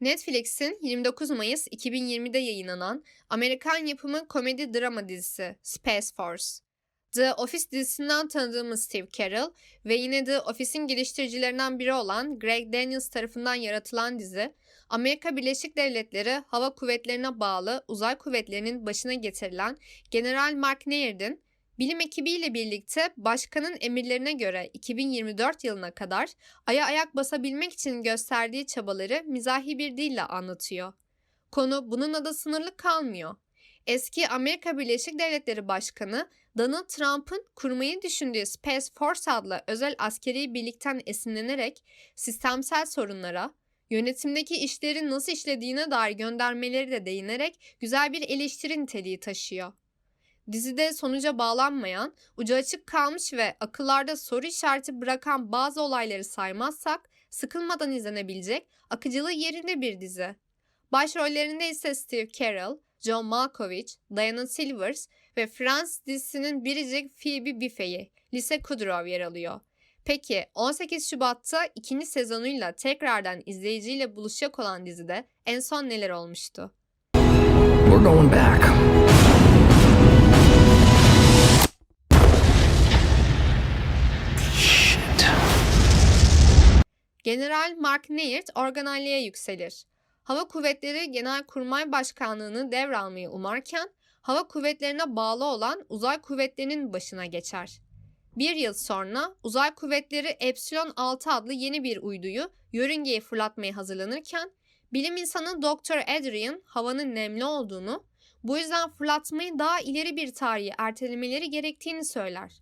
Netflix'in 29 Mayıs 2020'de yayınlanan Amerikan yapımı komedi drama dizisi Space Force. The Office dizisinden tanıdığımız Steve Carell ve yine The Office'in geliştiricilerinden biri olan Greg Daniels tarafından yaratılan dizi, Amerika Birleşik Devletleri Hava Kuvvetleri'ne bağlı uzay kuvvetlerinin başına getirilen General Mark Naird'in bilim ekibiyle birlikte başkanın emirlerine göre 2024 yılına kadar Ay'a ayak basabilmek için gösterdiği çabaları mizahi bir dille anlatıyor. Konu bununla da sınırlı kalmıyor. Eski Amerika Birleşik Devletleri Başkanı Donald Trump'ın kurmayı düşündüğü Space Force adlı özel askeri birlikten esinlenerek sistemsel sorunlara, yönetimdeki işlerin nasıl işlediğine dair göndermeleri de değinerek güzel bir eleştiri niteliği taşıyor. Dizide sonuca bağlanmayan, ucu açık kalmış ve akıllarda soru işareti bırakan bazı olayları saymazsak sıkılmadan izlenebilecek akıcılığı yerinde bir dizi. Başrollerinde ise Steve Carell, John Malkovich, Diana Silvers ve Friends dizisinin biricik Phoebe Buffet'i, Lisa Kudrow yer alıyor. Peki 18 Şubat'ta ikinci sezonuyla tekrardan izleyiciyle buluşacak olan dizide en son neler olmuştu? We're going back. General Mark Naird organelliğe yükselir. Hava Kuvvetleri Genelkurmay Başkanlığı'nı devralmayı umarken hava kuvvetlerine bağlı olan uzay kuvvetlerinin başına geçer. Bir yıl sonra uzay kuvvetleri Epsilon 6 adlı yeni bir uyduyu yörüngeye fırlatmaya hazırlanırken bilim insanı Dr. Adrian havanın nemli olduğunu, bu yüzden fırlatmayı daha ileri bir tarihi ertelemeleri gerektiğini söyler.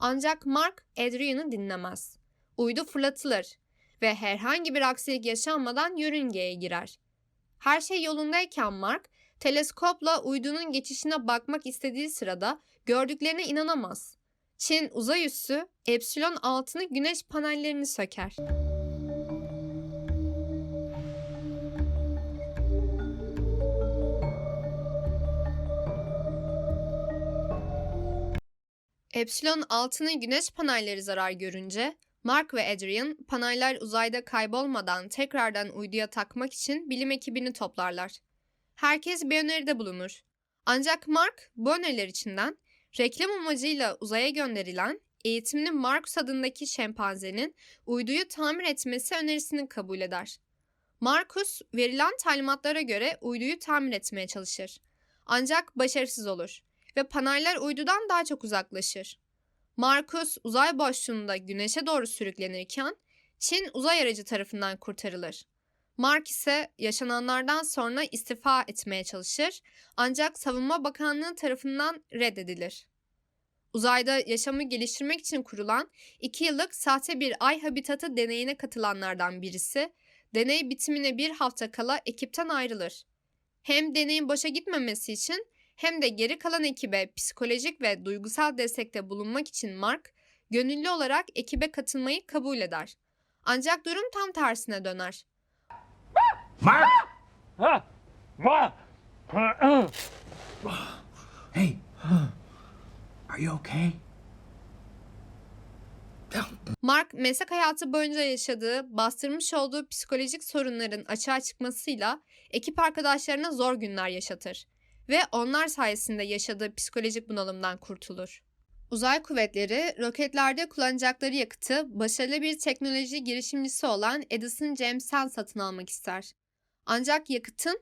Ancak Mark Adrian'ı dinlemez. Uydu fırlatılır ve herhangi bir aksilik yaşanmadan yörüngeye girer. Her şey yolundayken Mark, teleskopla uydunun geçişine bakmak istediği sırada gördüklerine inanamaz. Çin uzay üssü Epsilon altını güneş panellerini söker. Epsilon altını güneş panelleri zarar görünce Mark ve Adrian paneller uzayda kaybolmadan tekrardan uyduya takmak için bilim ekibini toplarlar. Herkes bir öneride bulunur. Ancak Mark bu öneriler içinden reklam amacıyla uzaya gönderilen eğitimli Marcus adındaki şempanzenin uyduyu tamir etmesi önerisini kabul eder. Marcus verilen talimatlara göre uyduyu tamir etmeye çalışır. Ancak başarısız olur ve paneller uydudan daha çok uzaklaşır. Marcus uzay boşluğunda güneşe doğru sürüklenirken Çin uzay aracı tarafından kurtarılır. Mark ise yaşananlardan sonra istifa etmeye çalışır ancak Savunma Bakanlığı tarafından reddedilir. Uzayda yaşamı geliştirmek için kurulan 2 yıllık sahte bir ay habitatı deneyine katılanlardan birisi, deney bitimine bir hafta kala ekipten ayrılır. Hem deneyin boşa gitmemesi için hem de geri kalan ekibe psikolojik ve duygusal destekte bulunmak için Mark, gönüllü olarak ekibe katılmayı kabul eder. Ancak durum tam tersine döner. Mark! Hey. Are you okay? Mark meslek hayatı boyunca yaşadığı, bastırmış olduğu psikolojik sorunların açığa çıkmasıyla ekip arkadaşlarına zor günler yaşatır ve onlar sayesinde yaşadığı psikolojik bunalımdan kurtulur. Uzay kuvvetleri roketlerde kullanacakları yakıtı başarılı bir teknoloji girişimcisi olan Edison James'ten satın almak ister. Ancak yakıtın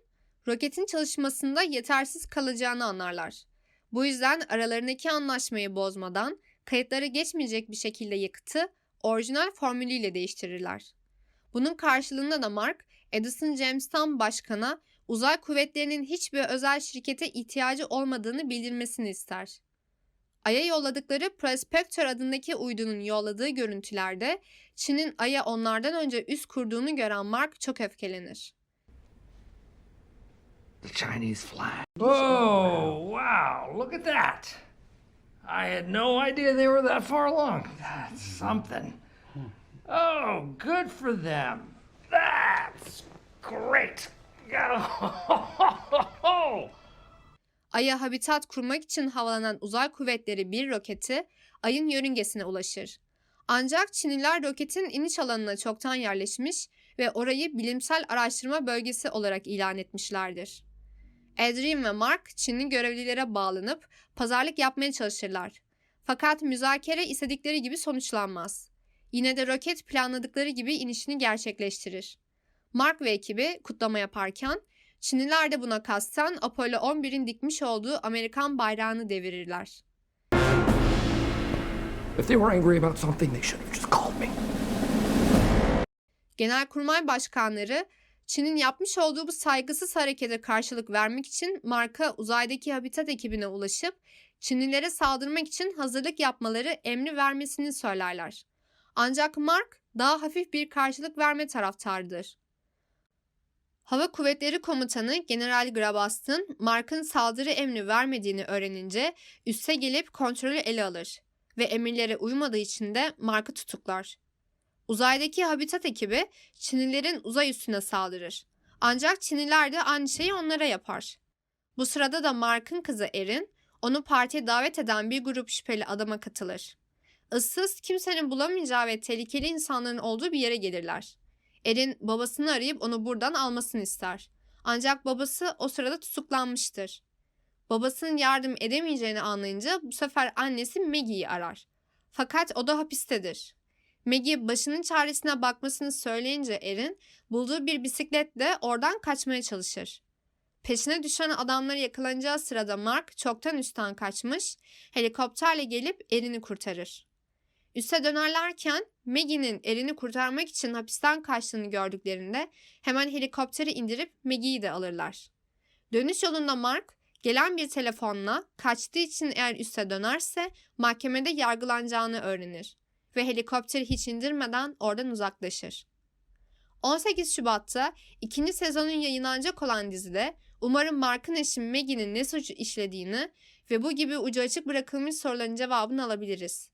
roketin çalışmasında yetersiz kalacağını anlarlar. Bu yüzden aralarındaki anlaşmayı bozmadan kayıtlara geçmeyecek bir şekilde yakıtı orijinal formülüyle değiştirirler. Bunun karşılığında da Mark, Edison James'tan başkana uzay kuvvetlerinin hiçbir özel şirkete ihtiyacı olmadığını bildirmesini ister. Ay'a yolladıkları Prospector adındaki uydunun yolladığı görüntülerde Çin'in Ay'a onlardan önce üst kurduğunu gören Mark çok öfkelenir. The Chinese flag. Oh, wow, look at that. I had no idea they were that far along. That's something. Oh, good for them. That's great. Ay'a habitat kurmak için havalanan uzay kuvvetleri bir roketi Ay'ın yörüngesine ulaşır. Ancak Çinliler roketin iniş alanına çoktan yerleşmiş ve orayı bilimsel araştırma bölgesi olarak ilan etmişlerdir. Adrian ve Mark Çinli görevlilere bağlanıp pazarlık yapmaya çalışırlar. Fakat müzakere istedikleri gibi sonuçlanmaz. Yine de roket planladıkları gibi inişini gerçekleştirir. Mark ve ekibi kutlama yaparken Çinliler de buna kasten Apollo 11'in dikmiş olduğu Amerikan bayrağını devirirler. If they were angry about something, they should have just called me. Genelkurmay başkanları Çin'in yapmış olduğu bu saygısız harekete karşılık vermek için Mark'a uzaydaki habitat ekibine ulaşıp Çinlilere saldırmak için hazırlık yapmaları emri vermesini söylerler. Ancak Mark daha hafif bir karşılık verme taraftarıdır. Hava Kuvvetleri Komutanı General Grabaston, Mark'ın saldırı emri vermediğini öğrenince üste gelip kontrolü ele alır ve emirlere uymadığı için de Mark'ı tutuklar. Uzaydaki habitat ekibi Çinlilerin uzay üstüne saldırır. Ancak Çinliler de aynı şeyi onlara yapar. Bu sırada da Mark'ın kızı Erin, onu partiye davet eden bir grup şüpheli adama katılır. Issız, kimsenin bulamayacağı ve tehlikeli insanların olduğu bir yere gelirler. Erin babasını arayıp onu buradan almasını ister. Ancak babası o sırada tutuklanmıştır. Babasının yardım edemeyeceğini anlayınca bu sefer annesi Maggie'yi arar. Fakat o da hapistedir. Maggie başının çaresine bakmasını söyleyince Erin bulduğu bir bisikletle oradan kaçmaya çalışır. Peşine düşen adamları yakalanacağı sırada Mark çoktan üstten kaçmış, helikopterle gelip Erin'i kurtarır. Üste dönerlerken Maggie'nin Erin'i kurtarmak için hapisten kaçtığını gördüklerinde hemen helikopteri indirip Maggie'yi de alırlar. Dönüş yolunda Mark gelen bir telefonla kaçtığı için eğer üste dönerse mahkemede yargılanacağını öğrenir ve helikopteri hiç indirmeden oradan uzaklaşır. 18 Şubat'ta ikinci sezonun yayınlanacak olan dizide umarım Mark'ın eşi Maggie'nin ne suç işlediğini ve bu gibi ucu açık bırakılmış soruların cevabını alabiliriz.